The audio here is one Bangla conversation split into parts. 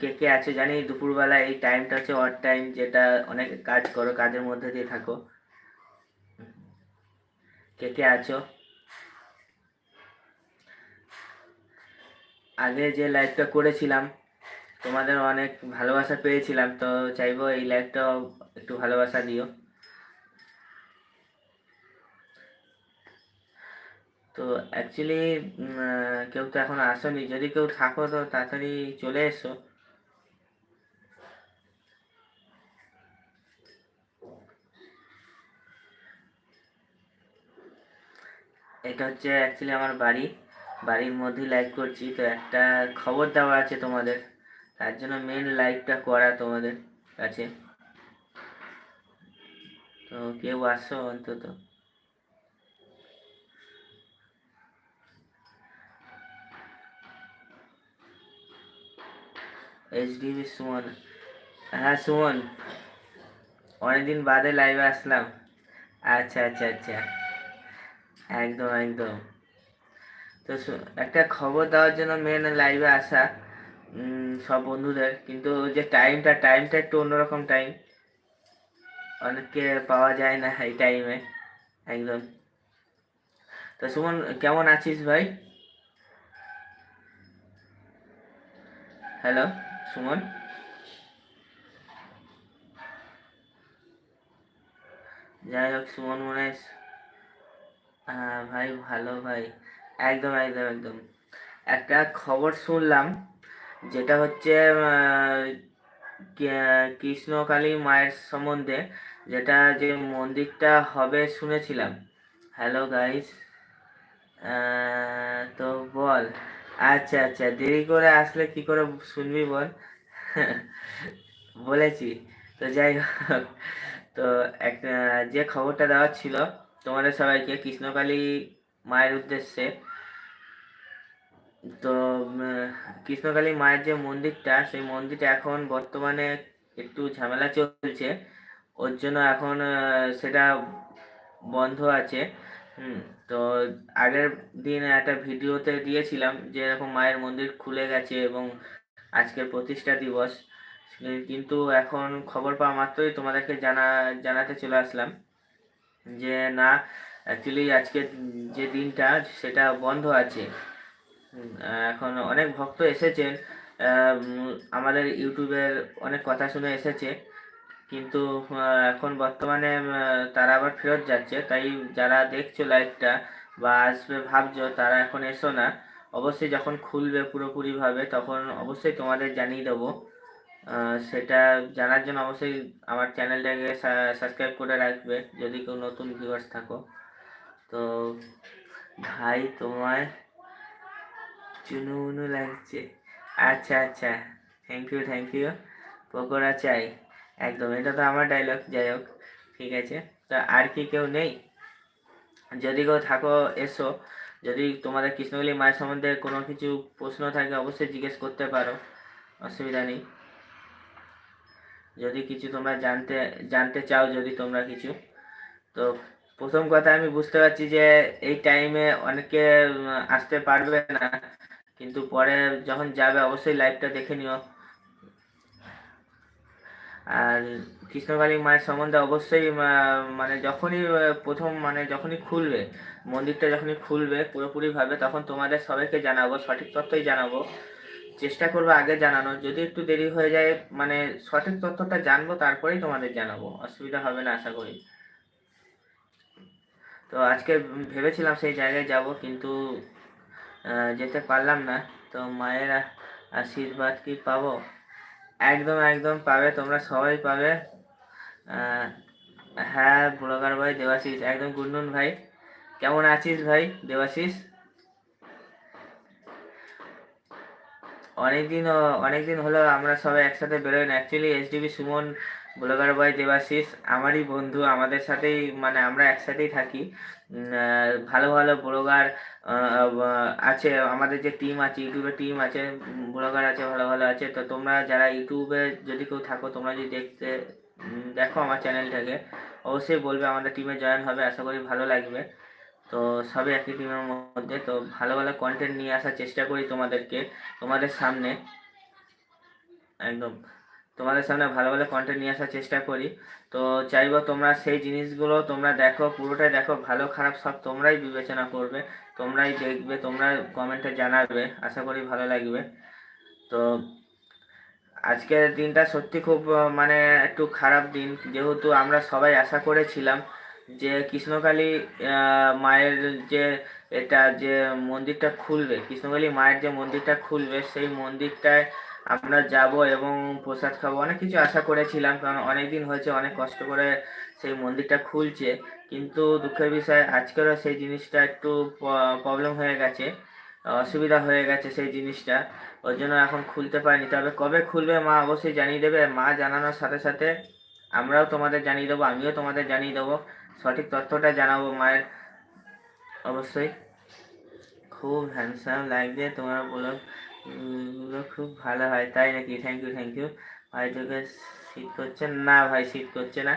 কে কে আছে জানি, দুপুরবেলা এই টাইমটা হচ্ছে অড টাইম যেটা অনেক কাজ করো, কাজের মধ্যে দিয়ে থাকো। কে কে আছো? আগে যে লাইভটা করেছিলাম, তোমাদের অনেক ভালোবাসা পেয়েছিলাম, তো চাইব এই লাইভটাও একটু ভালোবাসা দিও। তো অ্যাকচুয়ালি কেউ তো এখন আসেনি। যদি কেউ থাকো, তো তাড়াতাড়ি চলে এসো। এটা হচ্ছে অ্যাকচুয়ালি আমার বাড়ি। বাড়ির মধ্যেই লাইভ করছি, তো একটা খবর দেওয়া আছে তোমাদের। তার জন্য মেন লাইভটা করা তোমাদের কাছে। তো কেউ আসো অন্তত। এইচডিবি সুমন। হ্যাঁ সুমন। অনেকদিন বাদে লাইভে আসলাম। আচ্ছা আচ্ছা আচ্ছা। একদম একদম। তো একটা খবর দেওয়ার জন্য মেন লাইভে আসা সব বন্ধুদের। কিন্তু যে টাইমটা টাইমটা একটু অন্যরকম টাইম অনেককে পাওয়া যায় না এই টাইমে একদম। তো সুমন, কেমন আছিস ভাই? হ্যালো সুমন? যাই হোক, সুমন মনে হয় হ্যাঁ ভাই, ভালো ভাই। একদম একদম একদম। একটা খবর শুনলাম, যেটা হচ্ছে কৃষ্ণকালী মায়ের সম্বন্ধে, যেটা যে মন্দিরটা হবে শুনেছিলাম। হ্যালো গাইস তো বল। আচ্ছা আচ্ছা দেরি করে আসলে কি করে শুনবি বল? বলেছি। তো যাই হোক, তো একটা যে খবরটা দেওয়ার ছিল তোমাদের সবাইকে কৃষ্ণকালী মায়ের উদ্দেশ্যে। তো কৃষ্ণকালী মায়ের যে মন্দিরটা, সেই মন্দিরটা এখন বর্তমানে একটু ঝামেলা চলছে। ওর জন্য এখন সেটা বন্ধ আছে। তো আগের দিন একটা ভিডিওতে দিয়েছিলাম যে এরকম মায়ের মন্দির খুলে গেছে এবং আজকের প্রতিষ্ঠা দিবস। কিন্তু এখন খবর পাওয়া মাত্রই তোমাদেরকে জানা, জানাতে চলে আসলাম। যে না অ্যাকচুয়ালি আজকে যে দিনটা সেটা বন্ধ আছে। এখন অনেক ভক্ত এসেছেন আমাদের ইউটিউবের অনেক কথা শুনে এসেছে। কিন্তু এখন বর্তমানে তারা আবার ফেরত যাচ্ছে। তাই যারা দেখছ লাইভটা বা আসবে ভাবছ, তারা এখন এসো না। অবশ্যই যখন খুলবে পুরোপুরিভাবে, তখন অবশ্যই তোমাদের জানিয়ে দেবো। সেটা জানার জন্য অবশ্যই আমার চ্যানেলটাকে সাবস্ক্রাইব করে রাখবে, যদি কেউ নতুন ভিউয়ার্স থাকো। তো ভাই তোমায় চুনু উনু লাগছে। আচ্ছা আচ্ছা। Thank you thank you pakora চাই। একদম, এটা তো আমার ডায়লগ যাই হোক, ঠিক আছে। তা আর কি কেউ নেই? যদি কেউ থাকো, এসো। যদি তোমাদের কৃষ্ণগুলি মায়ের সম্বন্ধে কোনো কিছু প্রশ্ন থাকে, অবশ্যই জিজ্ঞেস করতে পারো। অসুবিধা নেই। যদি কিছু তোমরা জানতে জানতে চাও, যদি তোমরা কিছু। তো প্রথম কথা আমি বুঝতে পারছি যে এই টাইমে অনেকে আসতে পারবে না। কিন্তু পরে যখন যাবে, অবশ্যই লাইভটা দেখে নিও। আর কৃষ্ণকালী মায়ের সম্বন্ধে অবশ্যই মানে যখনই প্রথম মানে যখনই খুলবে, মন্দিরটা যখনই খুলবে, পুরোপুরিভাবে, তখন তোমাদের সবাইকে জানাব, সঠিক তথ্যই জানাব। চেষ্টা করব আগে জানানো যদি একটু দেরি হয়ে যায় মানে সঠিক তথ্যটা জানব, তারপরেই তোমাদের জানাব। অসুবিধা হবে না, আশা করি। তো আজকে ভেবেছিলাম সেই জায়গায় যাব, কিন্তু যেতে পারলাম না। তো মায়ের আশীর্বাদ কি পাবো? একদম একদম পাবে, তোমরা সবাই পাবে। হ্যাঁ ব্লগার ভাই, দেবাশিস। একদম, গুনগুন ভাই। কেমন আছিস ভাই, দেবাশিস? অনেকদিন অনেকদিন হলো আমরা সবাই একসাথে বেরোই না। Actually HDB Suman, blogger boy, Debashis, আমারই বন্ধু, আমাদের সাথেই মানে আমরা একসাথেই থাকি। ভালো ভালো ব্লগার আছে, আমাদের যে টিম আছে, ইউটিউবে টিম আছে, ব্লগার আছে, ভালো ভালো আছে। তো তোমরা যারা ইউটিউবে যদি কেউ থাকো, তোমরা যদি দেখতে দেখো আমার চ্যানেলটাকে অবশ্যই বলবে আমাদের টিমে জয়েন হবে, আশা করি ভালো লাগবে। তো সবই একই টিমের মধ্যে। তো ভালো ভালো কন্টেন্ট নিয়ে আসার চেষ্টা করি তোমাদেরকে। তোমাদের সামনে, একদম। তোমাদের সামনে ভালো ভালো কন্টেন্ট নিয়ে আসার চেষ্টা করি। তো চাইব তোমরা সেই জিনিসগুলো তোমরা দেখো, পুরোটাই দেখো, ভালো খারাপ সব তোমরাই বিবেচনা করবে, তোমরাই দেখবে, তোমরা কমেন্টে জানাবে, আশা করি ভালো লাগবে। তো আজকের দিনটা সত্যি খুব মানে একটু খারাপ দিন। যেহেতু আমরা সবাই আশা করেছিলাম যে কৃষ্ণকালী মায়ের যে এটা যে মন্দিরটা খুলবে, কৃষ্ণকালী মায়ের যে মন্দিরটা খুলবে, সেই মন্দিরটায় আমরা যাব এবং প্রসাদ খাব। অনেক কিছু আশা করেছিলাম, কারণ অনেক দিন হয়েছে, অনেক কষ্ট করে সেই মন্দিরটা খুলছে। কিন্তু দুঃখের বিষয়, আজকেরও সেই জিনিসটা একটু প্রবলেম হয়ে গেছে, অসুবিধা হয়ে গেছে সেই জিনিসটা। ওর জন্য এখন খুলতে পারিনি। তবে কবে খুলবে মা অবশ্যই জানিয়ে দেবে। মা জানানোর সাথে সাথে আমরাও তোমাদের জানিয়ে দেবো, আমিও তোমাদের জানিয়ে দেবো। সঠিক তথ্যটা জানাব, মায়ের অবশ্যই। খুব হ্যান্ডসাম লাগবে তোমার ব্লগ খুব ভালো হয়, তাই নাকি? থ্যাংক ইউ থ্যাংক ইউ ভাই তোকে শীত করছে না ভাই, শীত করছে না।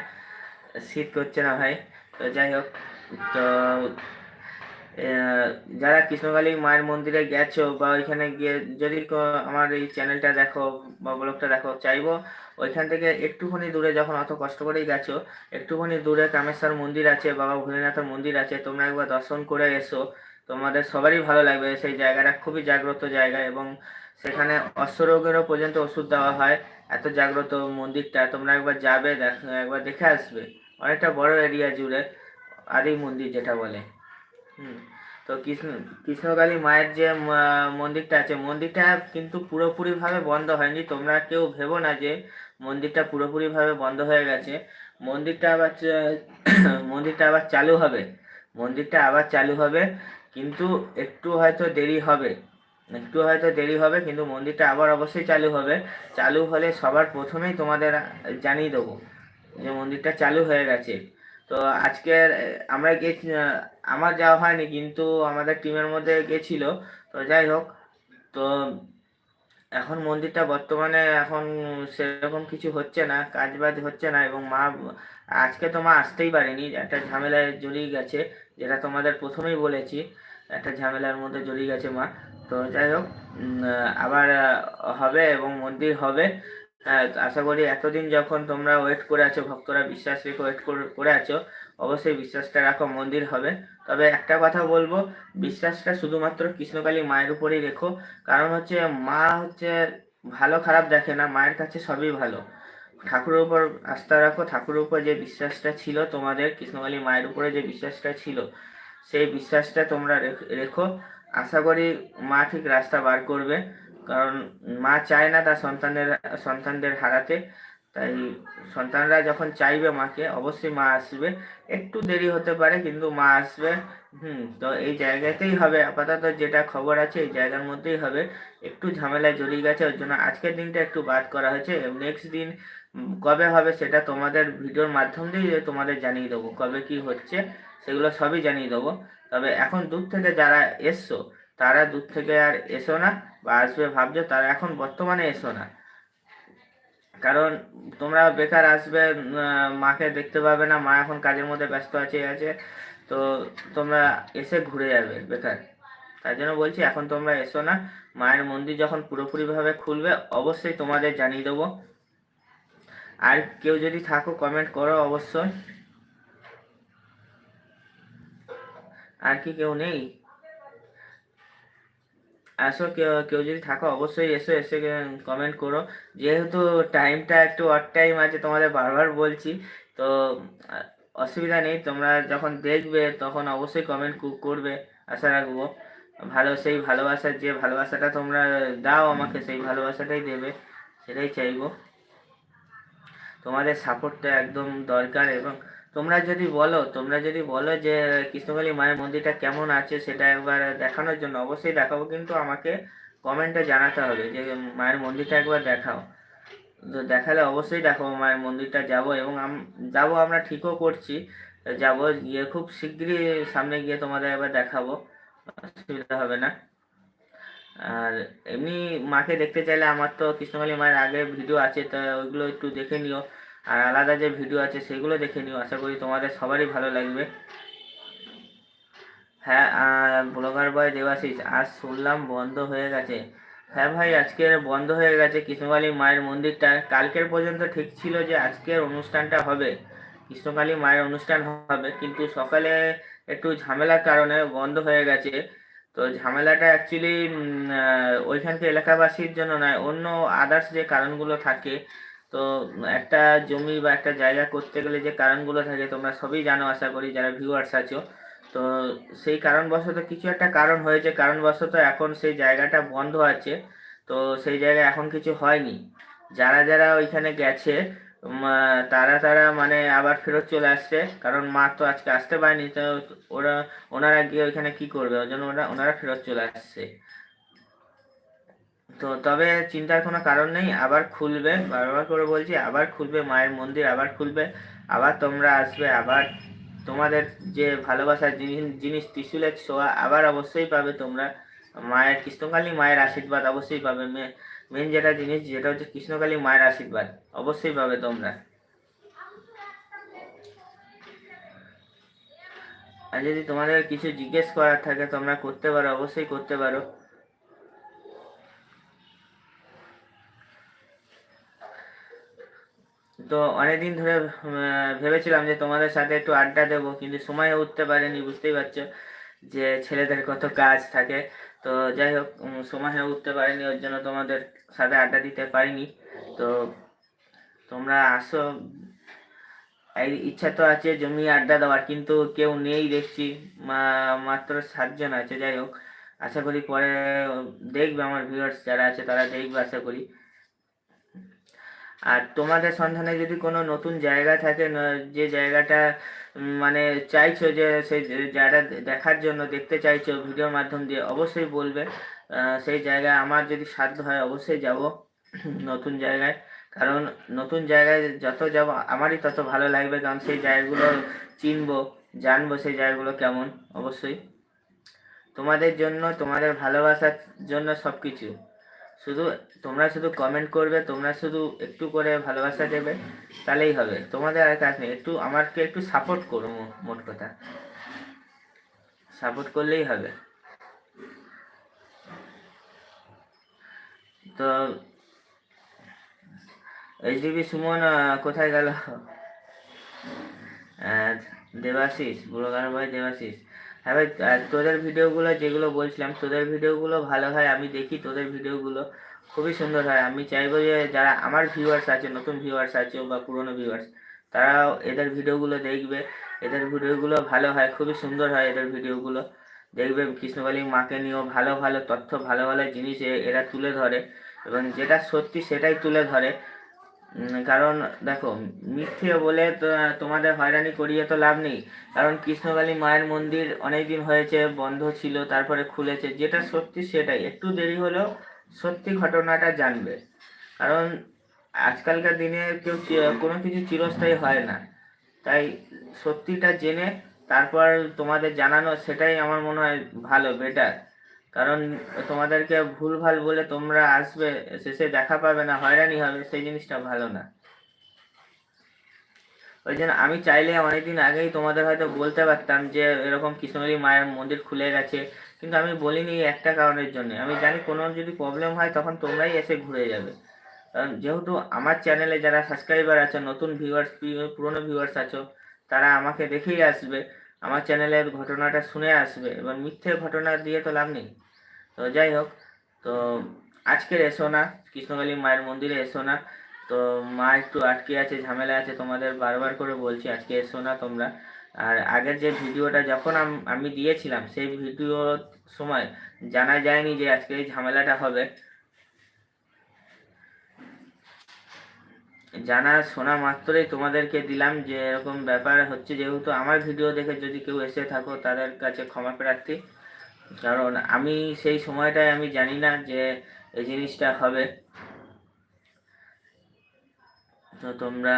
শীত করছে না ভাই। তো যাই হোক, তো যারা কৃষ্ণকালী মায়ের মন্দিরে গেছো বা ওইখানে গিয়ে যদি আমার এই চ্যানেলটা দেখো বা ব্লগটা দেখো, চাইব ওইখান থেকে একটুখানি দূরে যখন অত কষ্ট করেই গেছো, একটুখানি দূরে কামেশ্বর মন্দির আছে, বাবা ভোলেনাথের মন্দির আছে, তোমরা একবার দর্শন করে এসো। তোমাদের সবারই ভালো লাগবে, সেই জায়গাটা খুবই জাগ্রত জায়গা এবং সেখানে অশ্বরোগেরও পর্যন্ত ওষুধ দেওয়া হয়, এত জাগ্রত মন্দিরটা, তোমরা একবার যাবে, দেখ, একবার দেখে আসবে। অনেকটা বড় এরিয়া জুড়ে আদি মন্দির যেটা বলে। তো কৃষ্ণ, কৃষ্ণকালী মায়ের যে মন্দিরটা আছে, মন্দিরটা কিন্তু পুরোপুরিভাবে বন্ধ হয়নি। তোমরা কেউ ভেবো না যে মন্দিরটা পুরোপুরিভাবে বন্ধ হয়ে গেছে। মন্দিরটা আবার মন্দিরটা আবার চালু হবে। মন্দিরটা আবার চালু হবে, কিন্তু একটু হয়তো দেরি হবে। একটু হয়তো দেরি হবে, কিন্তু মন্দিরটা আবার অবশ্যই চালু হবে। চালু হলে সবার প্রথমেই তোমাদের জানিয়ে দেবো যে মন্দিরটা চালু হয়ে গেছে। তো আজকের, আমরা গেছি, আমার যাওয়া হয়নি, কিন্তু আমাদের টিমের মধ্যে গেছিল। তো যাই হোক, তো এখন মন্দিরটা বর্তমানে এখন সেরকম কিছু হচ্ছে না কাজ বাজ হচ্ছে না, এবং মা, আজকে তো মা আসতেই পারেনি, একটা ঝামেলায় জড়িয়ে গেছে, যেটা তোমাদের প্রথমেই বলেছি, একটা ঝামেলার মধ্যে জড়িয়ে গেছে মা। তো যাই হোক আবার হবে এবং মন্দির হবে। হ্যাঁ আশা করি এতদিন যখন তোমরা ওয়েট করে আছো, ভক্তরা বিশ্বাস রেখে ওয়েট করে আছো, অবশ্যই বিশ্বাসটা রাখো, মন্দির হবে। তবে একটা কথা বলব, বিশ্বাসটা শুধুমাত্র কৃষ্ণকালী মায়ের উপরেই রেখো। কারণ হচ্ছে, মা হচ্ছে ভালো খারাপ দেখে না, মায়ের কাছে সবই ভালো। ঠাকুরের উপর আস্থা রাখো, ঠাকুরের উপর যে বিশ্বাসটা ছিল তোমাদের, কৃষ্ণকালী মায়ের উপরে যে বিশ্বাসটা ছিল, সেই বিশ্বাসটা তোমরা রেখ- আশা করি মা ঠিক রাস্তা বার করবে। কারণ মা চায় না তার সন্তানের, সন্তানদের হারাতে। তাই সন্তানরা যখন চাইবে মাকে, অবশ্যই মা আসবে। একটু দেরি হতে পারে, কিন্তু মা আসবে। হুম, তো এই জায়গাতেই হবে। আপাতত যেটা খবর আছে, এই জায়গার মধ্যেই হবে। একটু ঝামেলায় জড়িয়ে গেছে, ওর জন্য আজকের দিনটা একটু বাদ করা হয়েছে। নেক্সট দিন কবে হবে সেটা তোমাদের ভিডিওর মাধ্যম দিয়ে তোমাদের জানিয়ে দেবো। কবে কি হচ্ছে, সেগুলো সবই জানিয়ে দেবো। তবে এখন দূর থেকে যারা এসছো তারা দূর থেকে আর এসো না বা আসবে ভাবছ, তারা এখন বর্তমানে এসো না। কারণ তোমরা বেকার আসবে মাকে দেখতে পাবে না, মা এখন কাজের মধ্যে ব্যস্ত আছে আছে। তো তোমরা এসে ঘুরে যাবে বেকার। তার জন্য বলছি, এখন তোমরা এসো না। মায়ের মন্দির যখন পুরোপুরিভাবে খুলবে, অবশ্যই তোমাদের জানিয়ে দেবো। আর কেউ যদি থাকো কমেন্ট করো অবশ্যই। আর কি কেউ নেই? আসো, কেউ কেউ যদি থাকো, অবশ্যই এসো, এসে কমেন্ট করো। যেহেতু টাইমটা একটু অড টাইম আছে, তোমাদের বারবার বলছি, তো অসুবিধা নেই। তোমরা যখন দেখবে, তখন অবশ্যই কমেন্ট করবে, আশা রাখব। ভালো, সেই ভালোবাসার যে ভালোবাসাটা তোমরা দাও আমাকে, সেই ভালোবাসাটাই দেবে, সেটাই চাইব। তোমাদের সাপোর্টটা একদম দরকার এবং তোমরা যদি বলো, তোমরা যদি বলো যে কৃষ্ণকালী মায়ের মন্দিরটা কেমন আছে সেটা একবার দেখানোর জন্য অবশ্যই দেখাবো, কিন্তু আমাকে কমেন্টে জানাতে হবে যে মায়ের মন্দিরটা একবার দেখাও। তো দেখালে অবশ্যই দেখাবো মায়ের মন্দিরটা যাব এবং যাব আমরা ঠিকও করছি। যাব গিয়ে খুব শিগগিরই সামনে গিয়ে তোমাদের একবার দেখাবো, অসুবিধা হবে না। আর এমনি মাকে দেখতে চাইলে আমার তো কৃষ্ণকালী মায়ের আগের ভিডিও আছে, তো ওইগুলো একটু দেখে নিও। আর আলাদা যে ভিডিও আছে সেগুলো দেখে নিও, আশা করি তোমাদের সবারই ভালো লাগবে। হ্যাঁ ব্লগার বয় দেবাশিস, আজ শুনলাম বন্ধ হয়ে গেছে। হ্যাঁ ভাই আজকে বন্ধ হয়ে গেছে কৃষ্ণকালী মায়ের মন্দিরটা। কালকের পর্যন্ত ঠিক ছিল যে আজকের অনুষ্ঠানটা হবে। কৃষ্ণকালী মায়ের অনুষ্ঠান হবে, কিন্তু সকালে একটু ঝামেলার কারণে বন্ধ হয়ে গেছে। তো ঝামেলাটা অ্যাকচুয়ালি ওইখানকার এলাকাবাসীর জন্য নয়, অন্য আদার্স যে কারণগুলো থাকে তো একটা জমি বা একটা জায়গা করতে গেলে যে কারণগুলো থাকে, তোমরা সবই জানো আশা করি, যারা ভিউয়ার্স আছো। তো সেই কারণবশত কিছু একটা কারণ হয়েছে। কারণবশত এখন সেই জায়গাটা বন্ধ আছে। তো সেই জায়গায় এখন কিছু হয়নি। যারা যারা ওইখানে গেছে তারা তারা মানে আবার ফেরত চলে আসছে। কারণ মা তো আজকে আসতে পারেনি, তো ওরা, ওনারা গিয়ে ওইখানে কি করবে? ওই জন্য ওরা, ওনারা ফেরত চলে আসছে। তো তবে চিন্তার কোনো কারণ নেই, আবার খুলবে, বারবার করে বলছি, আবার খুলবে, মায়ের মন্দির আবার খুলবে, আবার তোমরা আসবে, আবার তোমাদের যে ভালোবাসার জিনিস জিনিস ত্রিশুলের ছোঁয়া আবার অবশ্যই পাবে তোমরা। মায়ের, কৃষ্ণকালী মায়ের আশীর্বাদ অবশ্যই পাবে। মেন যেটা জিনিস, যেটা হচ্ছে কৃষ্ণকালী মায়ের আশীর্বাদ, অবশ্যই পাবে তোমরা। আর যদি তোমাদের কিছু জিজ্ঞেস করার থাকে, তোমরা করতে পারো, অবশ্যই করতে পারো। তো অনেকদিন ধরে ভেবেছিলাম যে তোমাদের সাথে একটু আড্ডা দেবো, কিন্তু সময় উঠতে পারেনি, বুঝতেই পারছ যে ছেলেদের কত কাজ থাকে। তো যাই হোক সময় উঠতে পারেনি, ওর জন্য তোমাদের সাথে আড্ডা দিতে পারিনি। তো তোমরা আসো। ইচ্ছা তো আছে জমি আড্ডা দেওয়ার, কিন্তু কেউ নেই দেখছি মাত্র সাতজন আছে, যাই হোক। আশা করি পরে দেখবে আমার ভিউয়ার্স যারা আছে, তারা দেখবে, আশা করি। আর তোমাদের সন্ধানে যদি কোনো নতুন জায়গা থাকে যে জায়গাটা মানে চাইছো যে সেই জায়গা দেখার জন্য, দেখতে চাইছো ভিডিওর মাধ্যম দিয়ে, অবশ্যই বলবে। সেই জায়গায় আমার যদি সাধ্য হয়, অবশ্যই যাব নতুন জায়গায়। কারণ নতুন জায়গায় যত যাব, আমারই তত ভালো লাগবে, কারণ সেই জায়গাগুলো চিনবো, জানব সেই জায়গাগুলো কেমন, অবশ্যই। তোমাদের জন্য, তোমাদের ভালোবাসার জন্য সব কিছু শুধু তোমরা শুধু কমেন্ট করবে, তোমরা শুধু একটু করে ভালোবাসা দেবে, তাহলেই হবে। তোমাদের আর কাজ নেই, একটু আমাকে একটু সাপোর্ট করো মোট কথা। সাপোর্ট করলেই হবে। তো এইচডিবি সুমন কোথায় গেল? দেবাশিস, বুড়োগার ভাই দেবাশিস। হ্যাঁ ভাই তোদের ভিডিওগুলো যেগুলো বলছিলাম, তোদের ভিডিওগুলো ভালো হয়, আমি দেখি তোদের ভিডিওগুলো। খুবই সুন্দর হয়। আমি চাইব যে যারা আমার ভিউয়ার্স আছে, নতুন ভিউয়ার্স আছে বা পুরনো ভিউয়ার্স তারাও এদের ভিডিওগুলো দেখবে। এদের ভিডিওগুলো ভালো হয়, খুবই সুন্দর হয় এদের ভিডিওগুলো। দেখবে কৃষ্ণকালী মাকে নিয়েও ভালো ভালো তথ্য, ভালো ভালো জিনিস এরা তুলে ধরে। এবং যেটা সত্যি সেটাই তুলে ধরে। কারণ দেখো, মিথ্যে বলে তোমাদের হয়রানি করিয়ে তো লাভ নেই। কারণ কৃষ্ণকালী মায়ের মন্দির অনেক দিন হয়েছে, বন্ধ ছিল, তারপরে খুলেছে। যেটা সত্যি সেটাই। একটু দেরি হলেও সত্যি ঘটনাটা জানবে। কারণ আজকালকার দিনে কেউ কোনো কিছু চিরস্থায়ী হয় না। তাই সত্যিটা জেনে তারপর তোমাদের জানানো, সেটাই আমার মনে হয় ভালো বেটার কারণ তোমাদেরকে ভুলভাল বলে তোমরা আসবে, শেষে দেখা পাবে না, হয়রানি হবে, সেই জিনিসটা ভালো না। ওই জন্য আমি চাইলে অনেকদিন আগেই তোমাদের হয়তো বলতে পারতাম যে এরকম কৃষ্ণগিরি মায়ের মন্দির খুলে গেছে, কিন্তু আমি বলিনি একটা কারণের জন্য। আমি জানি কোনো যদি প্রবলেম হয় তখন তোমরাই এসে ঘুরে যাবে। কারণ যেহেতু আমার চ্যানেলে যারা সাবস্ক্রাইবার আছে, নতুন ভিউয়ার্স পুরনো ভিউয়ার্স আছো, তারা আমাকে দেখেই আসবে। আমার চ্যানেলের ঘটনাটা শুনে আসবে, এবার মিথ্যে ঘটনা দিয়ে তো লাভ নেই। তো যাই হোক, তো আজকের এসো না, কৃষ্ণকালী মায়ের মন্দিরে এসো না। তো মা একটু আটকে আছে ঝামেলা আছে, তোমাদের বারবার করে বলছি আজকে এসো না তোমরা। আর আগের যে ভিডিওটা যখন আমি দিয়েছিলাম, সেই ভিডিওর সময় জানা যায়নি যে আজকে এই ঝামেলাটা হবে। জানা শোনা মাত্রই তোমাদেরকে দিলাম যে এরকম ব্যাপার হচ্ছে। যেহেতু আমার ভিডিও দেখে যদি কেউ এসে থাকো, তাদের কাছে ক্ষমা প্রার্থী। কারণ আমি সেই সময়টায় আমি জানি না যে এই জিনিসটা হবে। তো তোমরা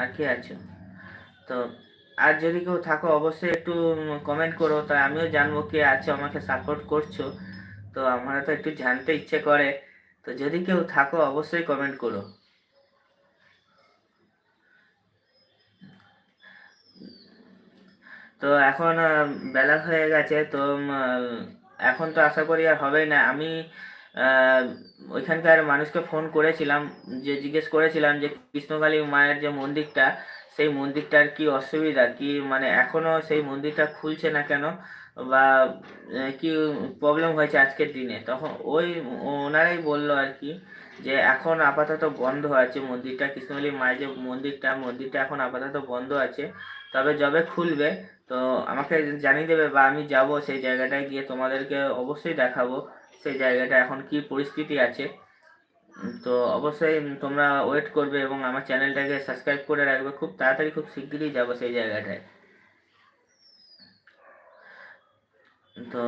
আর কি আছো? তো আর যদি কেউ থাকো, অবশ্যই একটু কমেন্ট করো। তাই আমিও জানব কে আছো, আমাকে সাপোর্ট করছ। তো আমার তো একটু জানতে ইচ্ছে করে। তো যদি কেউ থাকো, অবশ্যই কমেন্ট করো। তো এখন বেলা হয়ে গেছে, তো এখন তো আশা করি আর হবেই না। আমি ওইখানকার মানুষকে ফোন করেছিলাম, যে জিজ্ঞেস করেছিলাম যে কৃষ্ণকালী মায়ের যে মন্দিরটা, সেই মন্দিরটার কি অসুবিধা? কি মানে এখনও সেই মন্দিরটা খুলছে না কেন? বা কি প্রবলেম হয়েছে আজকের দিনে? তখন ওই, ওনারাই বলল আর কি, যে এখন আপাতত বন্ধ আছে মন্দিরটা। কৃষ্ণকালী মায়ের যে মন্দিরটা মন্দিরটা এখন আপাতত বন্ধ আছে। তবে যবে খুলবে তো আমাকে জানিয়ে দেবে বা আমি যাব সেই জায়গাটায় গিয়ে তোমাদেরকে অবশ্যই দেখাবো সেই জায়গাটা এখন কি পরিস্থিতি আছে। তো অবশ্যই তোমরা ওয়েট করবে এবং আমার চ্যানেলটাকে সাবস্ক্রাইব করে রাখবে। খুব তাড়াতাড়ি খুব শিগগিরই যাব সেই জায়গাটায়। তো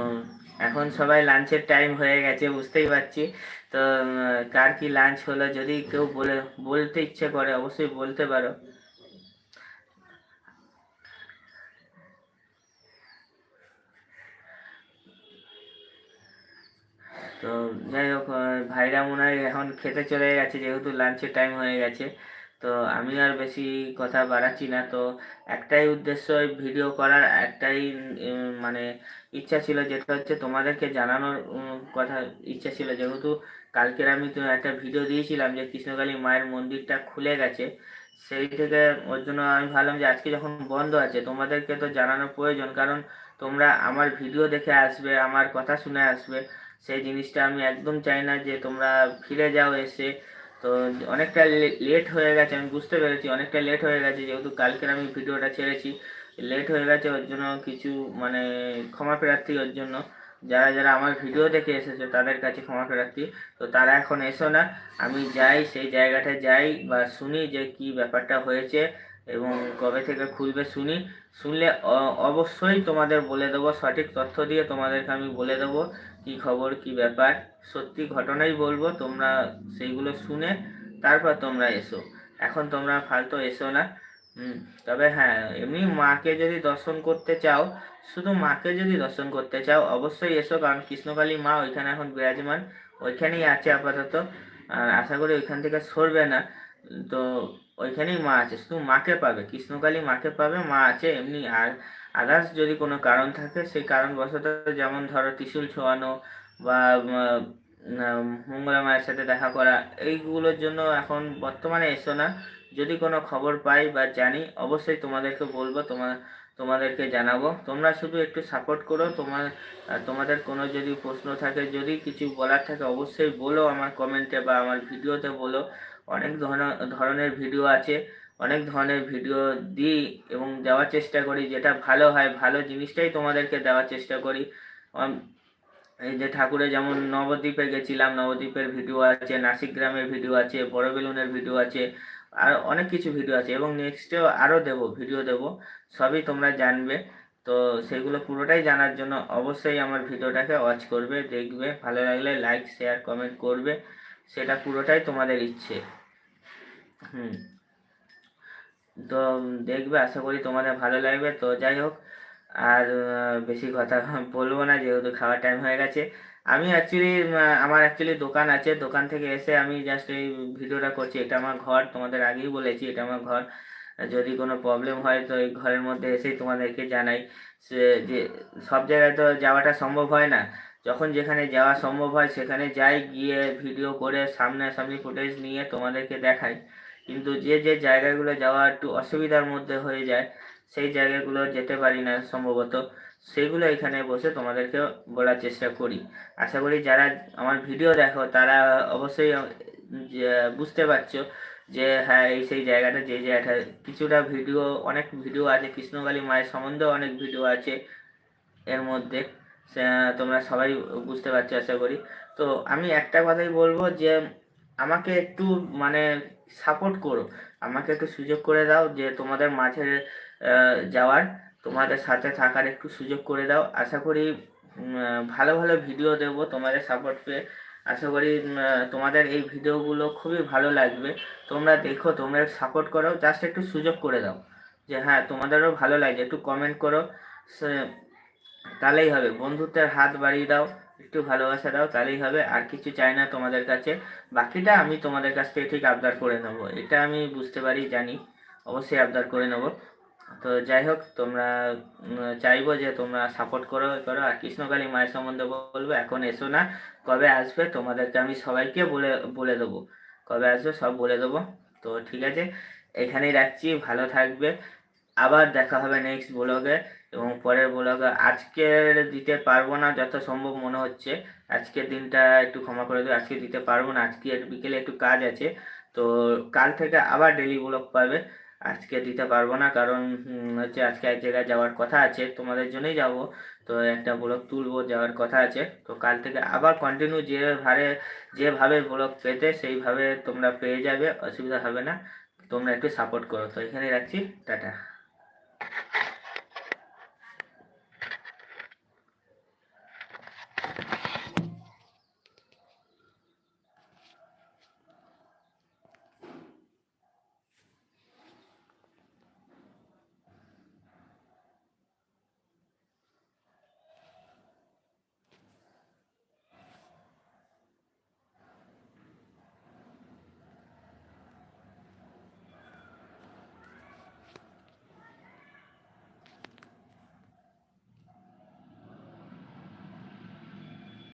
এখন সবাই লাঞ্চের টাইম হয়ে গেছে, বুঝতেই পারছি। তো কার কি লাঞ্চ হলো যদি কেউ বলে, বলতে ইচ্ছে করে, অবশ্যই বলতে পারো। তো যাই হোক ভাইরা মনে হয় এখন খেতে চলে গেছে, যেহেতু লাঞ্চের টাইম হয়ে গেছে। তো আমি আর বেশি কথা বাড়াচ্ছি না। তো একটাই উদ্দেশ্য ভিডিও করার, একটাই মানে ইচ্ছা ছিল যেটা হচ্ছে তোমাদেরকে জানানোর কথা ইচ্ছা ছিল। যেহেতু কালকের আমি তো একটা ভিডিও দিয়েছিলাম যে কৃষ্ণকালী মায়ের মন্দিরটা খুলে গেছে, সেই থেকে ওর জন্য আমি ভাবলাম যে আজকে যখন বন্ধ আছে, তোমাদেরকে তো জানানোর প্রয়োজন। কারণ তোমরা আমার ভিডিও দেখে আসবে, আমার কথা শুনে আসবে। সেই জিনিসটা আমি একদম চাই না যে তোমরা ফিরে যাও এসে। তো অনেকটা লেট হয়ে গেছে, আমি বুঝতে পেরেছি, অনেকটা লেট হয়ে গেছে, যেহেতু কালকের আমি ভিডিওটা ছেড়েছি। লেট হয়ে গেছে ওর জন্য কিছু মানে ক্ষমা প্রার্থী ওর জন্য। যারা যারা আমার ভিডিও দেখে এসেছে, তাদের কাছে ক্ষমা প্রার্থী। তো তারা এখন এসো না, আমি যাই, সেই জায়গাটায় যাই বা শুনি যে কি ব্যাপারটা হয়েছে এবং কবে থেকে খুলবে শুনি। শুনলে অবশ্যই তোমাদের বলে দেবো, সঠিক তথ্য দিয়ে তোমাদেরকে আমি বলে দেবো। কি খবর, কি ব্যাপার? সত্যি ঘটনাই বলব, তোমরা সেইগুলো শুনে তারপর তোমরা এসো। এখন তোমরা ফালতু এসো না। তবে হ্যাঁ এমনি মাকে যদি দর্শন করতে চাও, শুধু মাকে যদি দর্শন করতে চাও, অবশ্যই এসো, কারণ কৃষ্ণকালী মা ওইখানে এখন বিরাজমান, ওইখানেই আছে আপাতত। আর আশা করি ওইখান থেকে সরবে না। তো ওইখানেই মা আছে, শুধু মাকে পাবে, কৃষ্ণকালী মাকে পাবে, মা আছে এমনি। আর আদার্স যদি কোনো কারণ থাকে, সেই কারণবশত যেমন ধরো ত্রিশূল ছোঁয়ানো বা মঙ্গলা মায়ের সাথে দেখা করা, এইগুলোর জন্য এখন বর্তমানে এসো না। যদি কোনো খবর পাই বা জানি, অবশ্যই তোমাদেরকে বলব তোমার তোমাদেরকে জানাব। তোমরা শুধু একটু সাপোর্ট করো, তোমার তোমাদের কোনো যদি প্রশ্ন থাকে, যদি কিছু বলার থাকে, অবশ্যই বলো আমার কমেন্টে বা আমার ভিডিওতে বলো। অনেক ধরনের ভিডিও আছে। অনেক ধরনের ভিডিও দিই এবং দেওয়ার চেষ্টা করি। যেটা ভালো হয়, ভালো জিনিসটাই তোমাদেরকে দেওয়ার চেষ্টা করি। এই যে ঠাকুরে যেমন নবদ্বীপে গেছিলাম, নবদ্বীপের ভিডিও আছে নাসিক গ্রামের ভিডিও আছে, বড় বেলুনের ভিডিও আছে, আর অনেক কিছু ভিডিও আছে এবং নেক্সটেও আরও দেব, ভিডিও দেব, সবই তোমরা জানবে। তো সেগুলো পুরোটাই জানার জন্য অবশ্যই আমার ভিডিওটাকে ওয়াচ করবে, দেখবে, ভালো লাগলে লাইক শেয়ার কমেন্ট করবে, সেটা পুরোটাই তোমাদের ইচ্ছে। হুম। তো দেখবে, আশা করি তোমাদের ভালো লাগবে। তো যাই হোক, আর বেশি কথা বলব না, যেহেতু খাওয়ার টাইম হয়ে গেছে। আমি অ্যাকচুয়ালি আমার অ্যাকচুয়ালি দোকান আছে। দোকান থেকে এসে আমি জাস্ট এই ভিডিওটা করছি। এটা আমার ঘর, তোমাদের আগেই বলেছি, এটা আমার ঘর। যদি কোনো প্রবলেম হয়, তো এই ঘরের মধ্যে এসেই তোমাদেরকে জানাই। সে, যে, সব জায়গায় তো যাওয়াটা সম্ভব হয় না। যখন যেখানে যাওয়া সম্ভব হয়, সেখানে যাই, গিয়ে ভিডিও করে সামনাসামনি ফুটেজ নিয়ে তোমাদেরকে দেখাই। কিন্তু যে যে জায়গাগুলো যাওয়া একটু অসুবিধার মধ্যে হয়ে যায়, সেই জায়গাগুলো যেতে পারি না সম্ভবত। সেগুলো এখানে বসে তোমাদেরকে বলার চেষ্টা করি। আশা করি যারা আমার ভিডিও দেখো, তারা অবশ্যই বুঝতে পারছ যে হ্যাঁ এই সেই জায়গাটা, যে জায়গাটা। কিছুটা ভিডিও, অনেক ভিডিও আছে, কৃষ্ণকালী মায়ের সম্বন্ধেও অনেক ভিডিও আছে এর মধ্যে। তোমরা সবাই বুঝতে পারছ আশা করি। তো আমি একটা কথাই বলব যে আমাকে একটু মানে সাপোর্ট করো। আমাকে একটু সুযোগ করে দাও যে তোমাদের মাঝে যাওয়ার। তোমাদের সাথে থাকার একটু সুযোগ করে দাও। আশা করি ভালো ভালো ভিডিও দেবো তোমাদের সাপোর্ট পেয়ে। আশা করি তোমাদের এই ভিডিওগুলো খুবই ভালো লাগবে। তোমরা দেখো, তোমরা সাপোর্ট করো। জাস্ট একটু সুযোগ করে দাও যে হ্যাঁ তোমাদেরও ভালো লাগছে। একটু কমেন্ট করো। তাহলেই হবে। বন্ধুত্বের হাত বাড়িয়ে দাও। একটু ভালোবাসা দাও, তাহলেই হবে। আর কিছু চাই না তোমাদের কাছে। বাকিটা আমি তোমাদের কাছ থেকে ঠিক আবদার করে নেব। এটা আমি বুঝতে পারি, জানি। অবশ্যই আবদার করে নেব। তো যাই হোক, তোমরা চাইব যে তোমরা সাপোর্ট করো করো। আর কৃষ্ণকালী মায়ের সম্বন্ধে বলব, এখন এসো না। কবে আসবে তোমাদেরকে আমি সবাইকে বলে বলে দেবো। কবে আসবে সব বলে দেবো। তো ঠিক আছে, এখানেই রাখছি। ভালো থাকবে। আবার দেখা হবে নেক্সট ব্লগে এবং পরের ব্লগে আজকের দিতে পারব না যত সম্ভব মনে হচ্ছে। আজকের দিনটা একটু ক্ষমা করে দেবে আজকে দিতে পারব না। আজকে বিকেলে একটু কাজ আছে। তো কাল থেকে আবার ডেলি ব্লগ পাবে। আজকে দিতে পারব না কারণ হচ্ছে আজকে এক জায়গায় যাওয়ার কথা আছে। তোমাদের জন্যই যাব। তো একটা ব্লগ তুলবো, যাওয়ার কথা আছে। তো কাল থেকে আবার কন্টিনিউ যেভাবে যেভাবে ব্লগ পেতে সেইভাবে তোমরা পেয়ে যাবে। অসুবিধা হবে না। তোমরা একটু সাপোর্ট করো। তো এখানে রাখছি। টাটা। Thank you.